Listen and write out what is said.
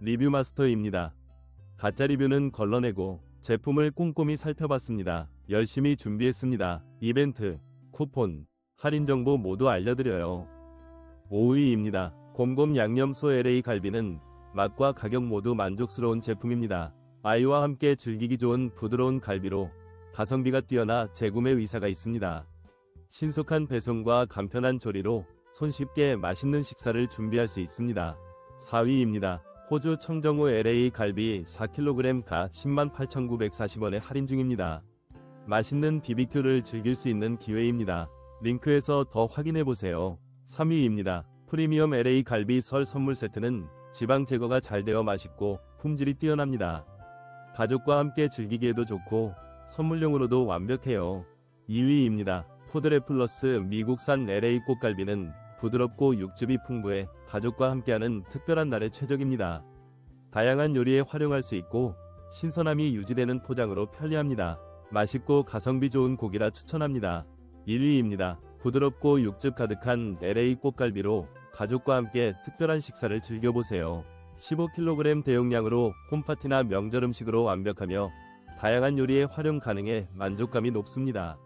리뷰 마스터입니다. 가짜 리뷰는 걸러내고 제품을 꼼꼼히 살펴봤습니다. 열심히 준비했습니다. 이벤트, 쿠폰, 할인 정보 모두 알려드려요. 5위입니다. 곰곰 양념 소 LA 갈비는 맛과 가격 모두 만족스러운 제품입니다. 아이와 함께 즐기기 좋은 부드러운 갈비로 가성비가 뛰어나 재구매 의사가 있습니다. 신속한 배송과 간편한 조리로 손쉽게 맛있는 식사를 준비할 수 있습니다. 4위입니다. 호주 청정호 LA 갈비 4kg 가 108,940원에 할인 중입니다. 맛있는 BBQ를 즐길 수 있는 기회입니다. 링크에서 더 확인해보세요. 3위입니다. 프리미엄 LA 갈비 설 선물 세트는 지방 제거가 잘 되어 맛있고 품질이 뛰어납니다. 가족과 함께 즐기기에도 좋고 선물용으로도 완벽해요. 2위입니다. 포드레 플러스 미국산 LA 꽃갈비는 부드럽고 육즙이 풍부해 가족과 함께하는 특별한 날에 최적입니다. 다양한 요리에 활용할 수 있고 신선함이 유지되는 포장으로 편리합니다. 맛있고 가성비 좋은 고기라 추천합니다. 1위입니다. 부드럽고 육즙 가득한 LA 꽃갈비로 가족과 함께 특별한 식사를 즐겨보세요. 15kg 대용량으로 홈파티나 명절 음식으로 완벽하며 다양한 요리에 활용 가능해 만족감이 높습니다.